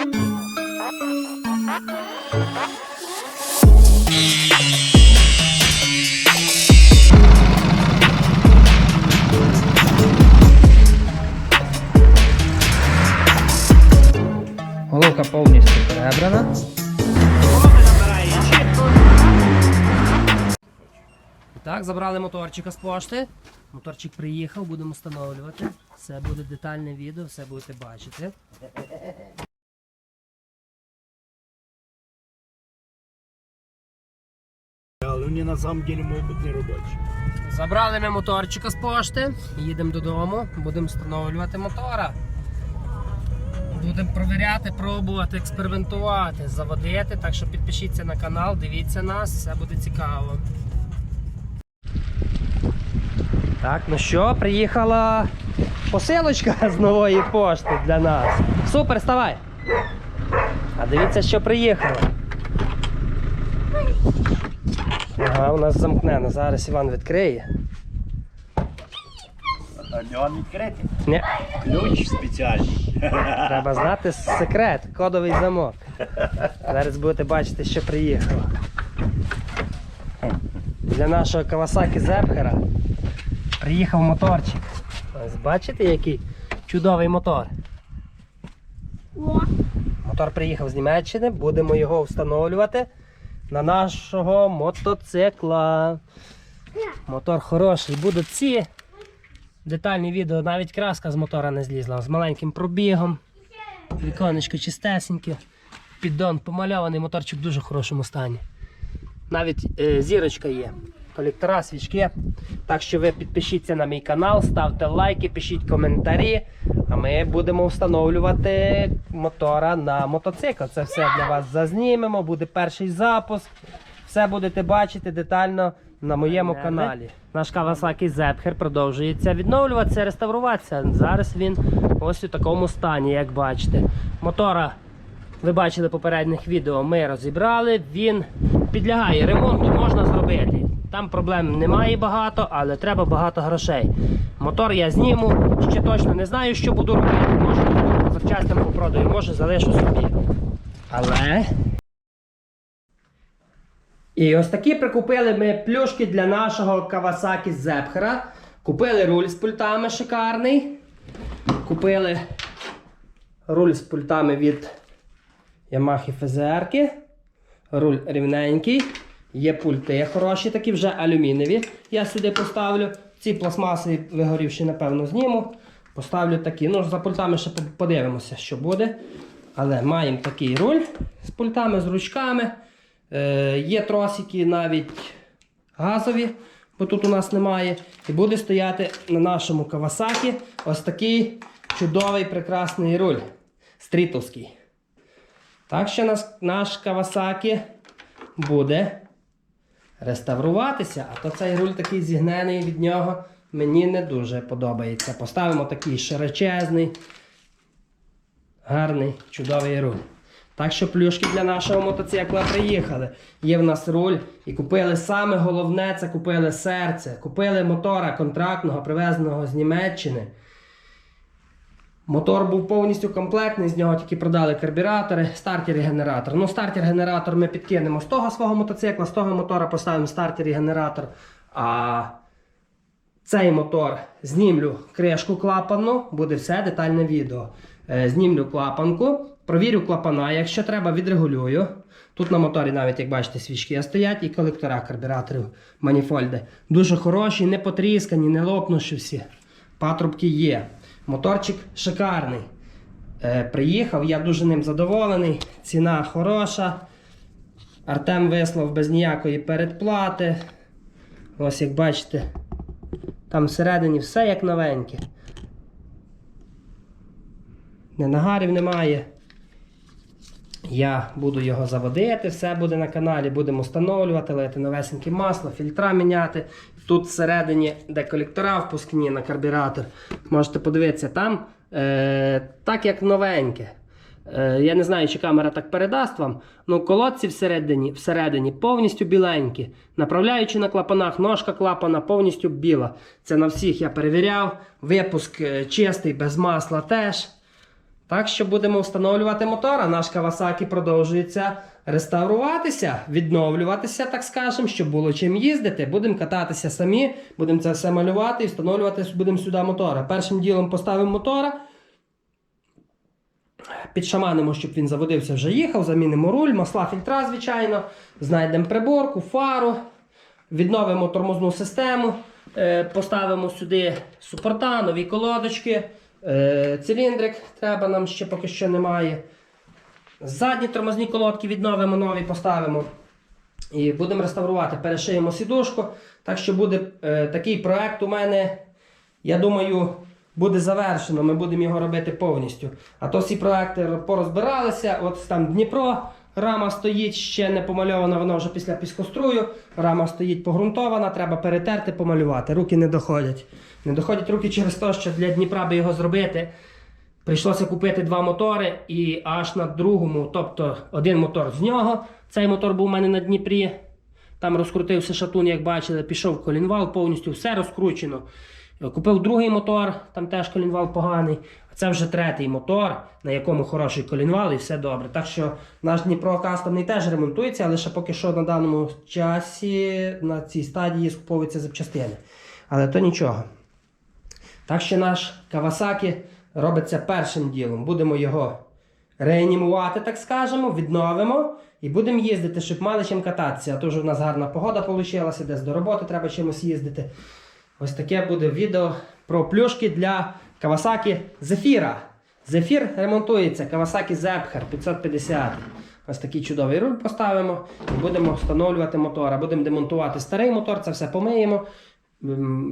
Головка повністю перебрана. Так, забрали моторчика з пошти. Моторчик приїхав, будемо встановлювати. Все буде детальне відео, все будете бачити. Вони на самом деле бути не робочі. Забрали ми моторчика з пошти, їдемо додому, будемо встановлювати мотора. Будемо провіряти, пробувати, експериментувати, заводити. Так що підпишіться на канал, дивіться нас, все буде цікаво. Так, ну що, приїхала посилочка з нової пошти для нас. Супер, ставай! А дивіться, що приїхало. Ага, у нас замкнено. Зараз Іван відкриє. Для відкрити. Ні, Ключ спеціальний. треба знати секрет, кодовий замок. Зараз будете бачити, що приїхало. Для нашого Kawasaki Зепхера приїхав моторчик. Ось бачите, який чудовий мотор. Мотор приїхав з Німеччини, будемо його встановлювати на нашого мотоцикла. Мотор хороший. Будуть ці детальні відео, навіть краска з мотора не злізла, з маленьким пробігом. Віконечко чистесеньке. Піддон помальований, моторчик в дуже хорошому стані. Навіть е, зірочка є. Колектора, свічки. Так що ви підпишіться на мій канал, ставте лайки, пишіть коментарі. А ми будемо встановлювати мотора на мотоцикл. Це все для вас зазнімемо, буде перший запуск. Все будете бачити детально на моєму каналі. Наш Kawasaki Zephyr продовжується відновлюватися, реставруватися. Зараз він ось у такому стані, як бачите. Мотора ви бачили попередніх відео, ми розібрали. Він підлягає ремонту, можна зробити. Там проблем немає багато, але треба багато грошей. Мотор я зніму, ще точно не знаю, що буду робити. Може запчастям попродаю, може залишу собі. Але. І ось такі прикупили ми плюшки для нашого Kawasaki Zephyr. Купили руль з пультами шикарний. Купили руль з пультами від Yamaha FZR. Руль рівненький. Є пульти хороші, такі вже алюмінієві. Я сюди поставлю. Ці пластмаси вигорівші, напевно, зніму. Поставлю такі. Ну, за пультами ще подивимося, що буде. Але маємо такий руль з пультами, з ручками. Е, є тросики навіть газові, бо тут у нас немає. І буде стояти на нашому Kawasaki ось такий чудовий прекрасний руль стрітовський. Так що наш Kawasaki буде реставруватися, а то цей руль такий зігнений від нього мені не дуже подобається. Поставимо такий широчезний, гарний, чудовий руль. Так що плюшки для нашого мотоцикла приїхали. Є в нас руль і купили саме головне це купили серце. Купили мотора контрактного, привезеного з Німеччини. Мотор був повністю комплектний, з нього тільки продали карбюратори, стартер і генератор. Ну, стартер-генератор ми підкинемо з того свого мотоцикла, з того мотора поставимо стартер і генератор. А цей мотор знімлю кришку клапану, буде все детальне відео. Е, Знімлю клапанку, провірю клапана, якщо треба, відрегулюю. Тут на моторі навіть, як бачите, свічки стоять і колектора карбюраторів, маніфольди. Дуже хороші, не потріскані, не лопнувши всі. Патрубки є. Моторчик шикарний. Е, приїхав, я дуже ним задоволений. Ціна хороша. Артем вислав без ніякої передплати. Ось як бачите, там всередині все як новеньке. Не нагарів немає. Я буду його заводити, все буде на каналі, будемо встановлювати, лити новесеньке масло, фільтра міняти. Тут всередині, де колектора впускні на карбюратор, можете подивитися, там е, так як новеньке. Е, я не знаю, чи камера так передасть вам. Ну, колодці всередині, всередині повністю біленькі. Направляючи на клапанах, ножка клапана повністю біла. Це на всіх я перевіряв. Випуск е, чистий, без масла теж. Так що будемо встановлювати мотор, наш Kawasaki продовжується реставруватися, відновлюватися, так скажемо, щоб було чим їздити. Будемо кататися самі, будемо це все малювати і встановлювати будемо сюди мотора. Першим ділом поставимо мотора. Підшаманимо, щоб він заводився, вже їхав, замінимо руль, масла фільтра, звичайно, знайдемо приборку, фару, відновимо тормозну систему, е, поставимо сюди супорта, нові колодочки, циліндрик треба нам ще поки що немає. Задні тормозні колодки відновимо, нові поставимо. І будемо реставрувати, перешиємо сідушку. Так що буде е, такий проект у мене, я думаю, буде завершено. Ми будемо його робити повністю. А то всі проекти порозбиралися. От там Дніпро, рама стоїть, ще не помальована, вона вже після піскострую. Рама стоїть погрунтована, треба перетерти, помалювати. Руки не доходять. Не доходять руки через те, що для Дніпра би його зробити. Прийшлося купити два мотори і аж на другому, тобто один мотор з нього. Цей мотор був у мене на Дніпрі. Там розкрутився шатун, як бачили, пішов колінвал, повністю все розкручено. Купив другий мотор, там теж колінвал поганий. Це вже третій мотор, на якому хороший колінвал і все добре. Так що наш Дніпро кастомний теж ремонтується, але ще поки що на даному часі на цій стадії скуповуються запчастини. Але то нічого. Так що наш Kawasaki робиться першим ділом. Будемо його реанімувати, так скажемо, відновимо і будемо їздити, щоб мали чим кататися. А то вже в нас гарна погода вийшла, десь до роботи треба чимось їздити. Ось таке буде відео про плюшки для Kawasaki Zephyr. Zephyr ремонтується Kawasaki Zephyr 550. Ось такий чудовий руль поставимо і будемо встановлювати мотора. Будемо демонтувати старий мотор, це все помиємо.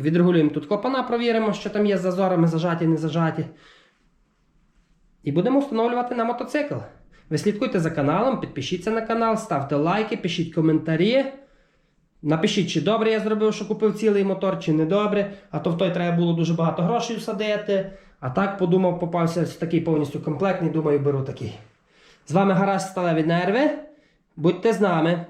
Відрегулюємо тут клапана, провіримо, що там є з зазорами, зажаті, не зажаті. І будемо встановлювати на мотоцикл. Ви слідкуйте за каналом, підпишіться на канал, ставте лайки, пишіть коментарі. Напишіть, чи добре я зробив, що купив цілий мотор, чи не добре. А то в той треба було дуже багато грошей всадити. А так подумав, попався такий повністю комплектний, думаю, беру такий. З вами гараж Сталеві Нерви. Будьте з нами.